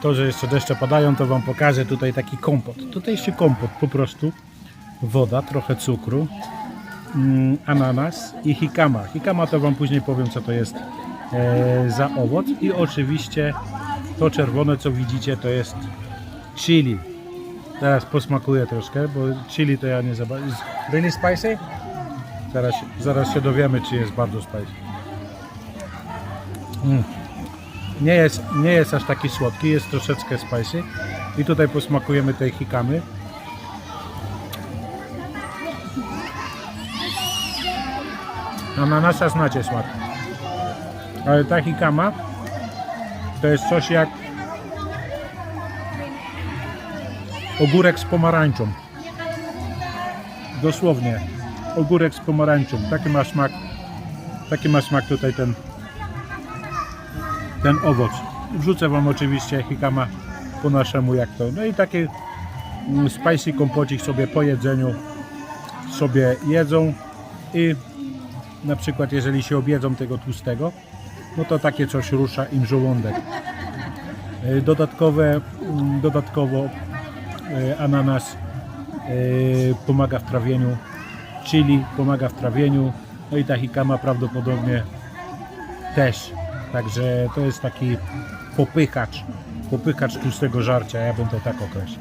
to, że jeszcze deszcze padają, to Wam pokażę tutaj taki kompot. Tutejszy kompot po prostu woda, trochę cukru, mm, ananas i hikama. Hikama to Wam później powiem, co to jest e, za owoc. I oczywiście to czerwone, co widzicie, to jest chili. Teraz posmakuję troszkę, bo chili to ja nie za bardzo... Really spicy? Zaraz, zaraz się dowiemy, czy jest bardzo spicy. Mm. Nie jest, nie jest aż taki słodki, jest troszeczkę spicy. I tutaj posmakujemy tej hikamy. Ananasa znacie smak. Ale ta hikama to jest coś jak ogórek z pomarańczą. Dosłownie. Ogórek z pomarańczą. Taki ma smak. Taki ma smak tutaj ten ten owoc. Wrzucę Wam oczywiście hikama po naszemu jak to. No i taki mm, spicy kompocik sobie po jedzeniu sobie jedzą i na przykład jeżeli się objedzą tego tłustego, no to takie coś rusza im żołądek. Y, Dodatkowe, mm, dodatkowo y, ananas y, pomaga w trawieniu, chili pomaga w trawieniu, no i ta hikama prawdopodobnie też. Także to jest taki popychacz, popychacz tłustego żarcia, ja bym to tak określił.